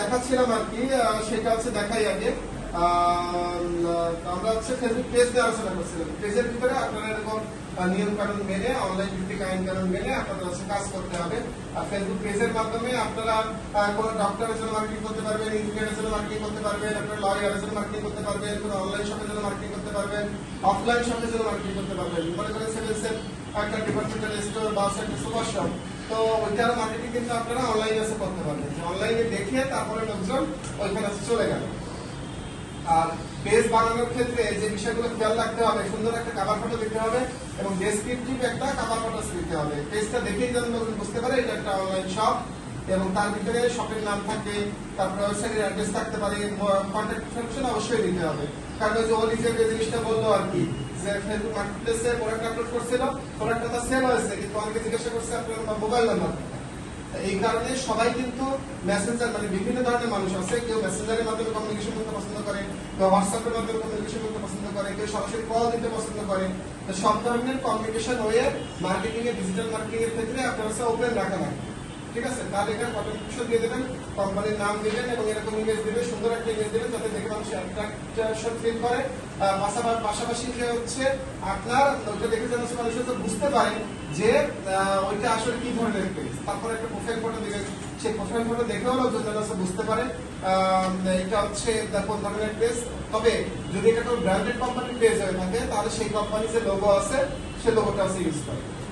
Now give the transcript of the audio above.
দেখাচ্ছিলাম আর কি সেটা হচ্ছে দেখাই আগে। আমরা হচ্ছে ফেসবুক পেজ নিয়ে আলোচনা করছিলাম। পেজের ভিতরে আপনারা এরকম নিয়ম কানুন মেনে অনলাইন ভিত্তিক আইন কানুন মেনে আপনাদের হচ্ছে কাজ করতে হবে। আর ফেসবুক পেজের মাধ্যমে আপনারা কোনো ডক্টরের জন্য মার্কেটিং করতে পারবেন ইঞ্জিনিয়ারের জন্য মার্কেটিং করতে পারবেন, আপনার লয়ারের জন্য মার্কেটিং করতে পারবেন, কোনো অনলাইন শপের জন্য মার্কেটিং করতে পারবেন অফলাইন শপের জন্য মার্কেটিং করতে পারবেন। মনে করেন সেভেন্সের একটা ডিপার্টমেন্টাল স্টোর বা একটা সুপার শপ তো ওইটার মার্কেটিং কিন্তু আপনারা অনলাইনে এসে করতে পারবেন। অনলাইনে দেখে তারপরে লোকজন ওইখানে চলে গেল। আর পেজ বানানোর ক্ষেত্রে যে বিষয়গুলো খেয়াল রাখতে হবে, সুন্দর একটা কাভার ফটো দিতে হবে এবং ডেসক্রিপটিভ একটা কাভার ফটো দিতে হবে। পেজটা দেখেই যেন লোকজন বুঝতে পারে, এটা একটা অনলাইন শপ এবং তার ভিতরে শপের নাম থাকে, তারপরে ওয়েবসাইটের অ্যাড্রেস থাকতে পারে কন্ট্যাক্ট ইনফরমেশন অবশ্যই দিতে হবে। কারণ যে ও নিজে যে জিনিসটা বলল আর কি মানে বিভিন্ন মানুষ আছে, কেউ মাধ্যমে মাধ্যমে কেউ দিতে করে। সব ধরনের কমিউনিকেশন হয়ে মার্কেটিং এ ডিজিটাল মার্কেটিং এর ক্ষেত্রে আপনার ওপেন রাখা ঠিক আছে? তাহলে এখানে কন্ট্রিবিউশন দিয়ে দেবেন কোম্পানির নাম দিবেন এবং এরকম ইমেজ দিবেন, সুন্দর একটা ইমেজ দিবেন যাতে দেখে মানুষ অ্যাট্রাকশন ফিল করে। পাশাপাশি যে হচ্ছে আপনার, ওইটা দেখে যেন মানুষ হচ্ছে বুঝতে পারে যে ওইটা আসলে কি ধরনের পেজ তারপরে একটা প্রোফাইল ফটো দিবেন। সেই প্রোফাইল ফটো দেখেও লোকজন যেন বুঝতে পারে এটা হচ্ছে কোন ধরনের পেজ তবে যদি এটা কোনো ব্র্যান্ডেড কোম্পানির পেজ হয়ে থাকে, তাহলে সেই কোম্পানির যে লোগো আছে, সে লোগোটা হচ্ছে ইউজ করে।